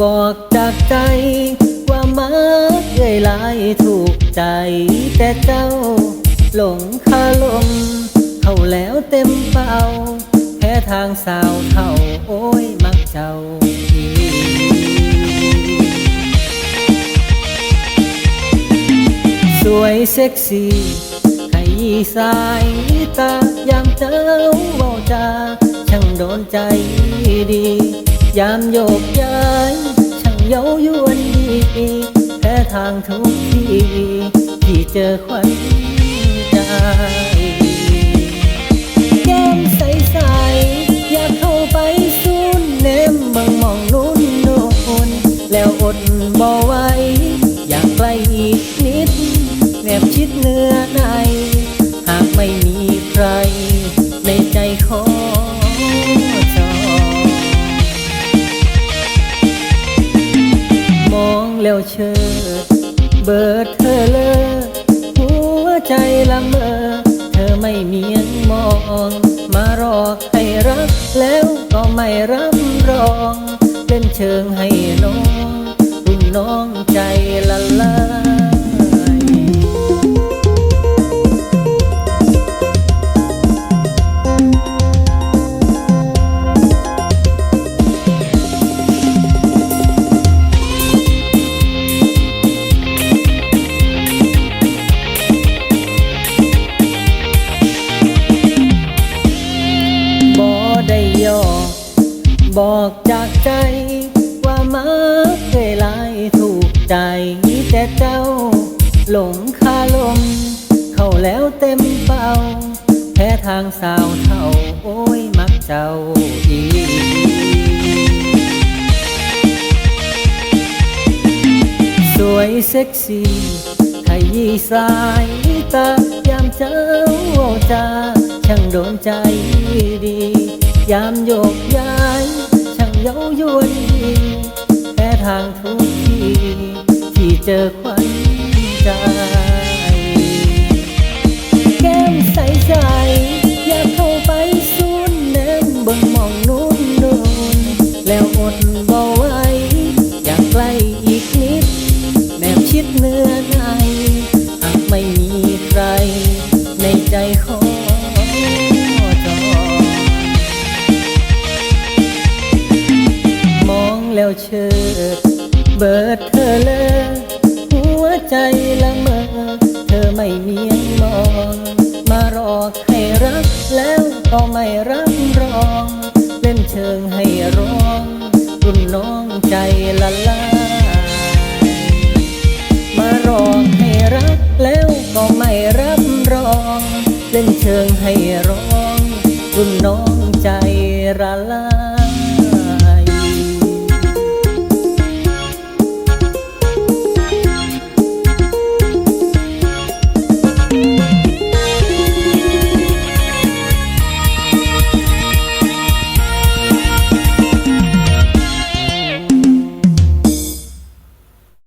บอกจากใจ ว่ามักเคยลายถูกใจ แต่เจ้า หลงคาลม เข้าแล้วเต็มเป่าแพ้ทางสาวเข้าโอ้ยมักเจ้าสวยเซ็กซี่ให้สายตายามเจ้าเบาจาช่างโดนใจดี ยามโยกย้ายช่างเย้ายวนดีแพ้ทางทุกทีที่เจอควันใจแก้มใสๆอยากเข้าไปซูนเนมบิ่งมองนู้นโน่นแล้วอดบ่ไหวอยากใกล้อีกนิดแนบชิดเนื้อ แล้วเชิญเบิดเธอเลยหัวใจละเมอ เธอไม่เมียงมอง มารอให้รักแล้วก็ไม่รับรองเล่นเชิงให้น้องรุ่นน้องใจละลา บ่ได้ยอบอกจากใจ ว่ามาเคยหลายถูกใจ แต่เจ้า หลงคาลม เข้าแล้วเต็มเป่าแพ้ทางสาวเท่า โอ้ย มักเจ้าอีสวยเซ็กซี่ขยี้สายตายามเจ้าจา ช่างโดนใจดี ยามโยกย้าย ช่างเย้ายวนดีแพ้ทางทุกทีที่เจอควันใจ แก้มใสใจอยากเข้าไปซูนแนมเบิ่งมองนู้นนู่นแล้วอดบ่ไหวอยากใกล้อีกนิดแนบชิดเนื้อ เบิดเธอเลยหัวใจละเมอ เธอไม่เมียงมอง มารอให้รักแล้วก็ไม่รับรอง เล่นเชิงให้ร้องรุ่นน้องใจละลายมารอให้รักแล้วก็ไม่รับรอง เล่นเชิงให้ร้องรุ่นน้องใจละลาย